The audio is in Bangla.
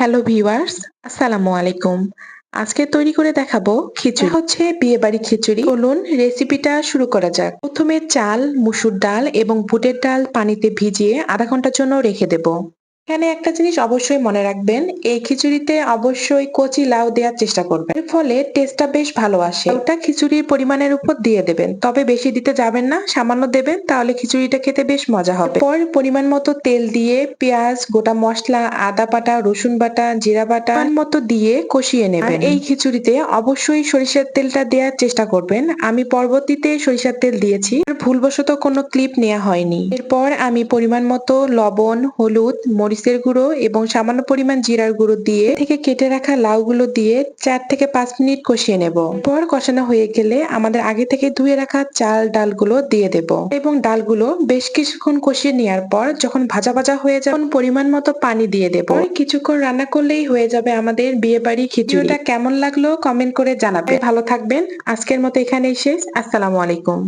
হ্যালো ভিউয়ার্স আসসালামু আলাইকুম আজকে তৈরি করে দেখাবো খিচুড়ি। হচ্ছে বিয়ে বাড়ি খিচুড়ি। বলুন রেসিপিটা শুরু করা যাক। প্রথমে চাল, মুসুর ডাল এবং বুটের ডাল পানিতে ভিজিয়ে আধা ঘণ্টার জন্য রেখে দেব। এখানে একটা জিনিস অবশ্যই মনে রাখবেন, এই খিচুড়িতে অবশ্যই কচি লাউ দেওয়ার চেষ্টা করবেন। এর ফলে টেস্টটা বেশ ভালো আসে। ওটা খিচুড়ির পরিমাণের উপর দিয়ে দেবেন। তবে বেশি দিতে যাবেন না, সামান্য দেবেন, তাহলে খিচুড়িটা খেতে বেশ মজা হবে। পর পরিমাণ মতো তেল দিয়ে পেঁয়াজ, গোটা মশলা, আদা বাটা, রসুন বাটা, জিরা বাটা মতো দিয়ে কষিয়ে নেবেন। এই খিচুড়িতে অবশ্যই সরিষার তেলটা দেওয়ার চেষ্টা করবেন। আমি পরবর্তীতে সরিষার তেল দিয়েছি। ভুলবশত কোনো ক্লিপ নেওয়া হয়নি। এরপর আমি পরিমাণ মতো লবণ, হলুদ মরিচের গুঁড়ো এবং সামান্য পরিমাণ জিরার গুঁড়ো দিয়ে থেকে কেটে রাখা লাউগুলো দিয়ে চার থেকে পাঁচ মিনিট কষিয়ে নেব। পর কষানো হয়ে গেলে আমাদের আগে থেকে ধুয়ে রাখা চাল ডালগুলো দিয়ে দেব এবং ডালগুলো বেশ কিছুক্ষণ কষিয়ে নেওয়ার পর যখন ভাজা ভাজা হয়ে যাবে পরিমাণ মতো পানি দিয়ে দেব। কিছুক্ষণ রান্না করলেই হয়ে যাবে আমাদের বিয়ে বাড়ি খিচুড়িটা কেমন লাগল কমেন্ট করে জানাবে ভালো থাকবেন। আজকের মতো এখানেই শেষ। আসসালামু আলাইকুম।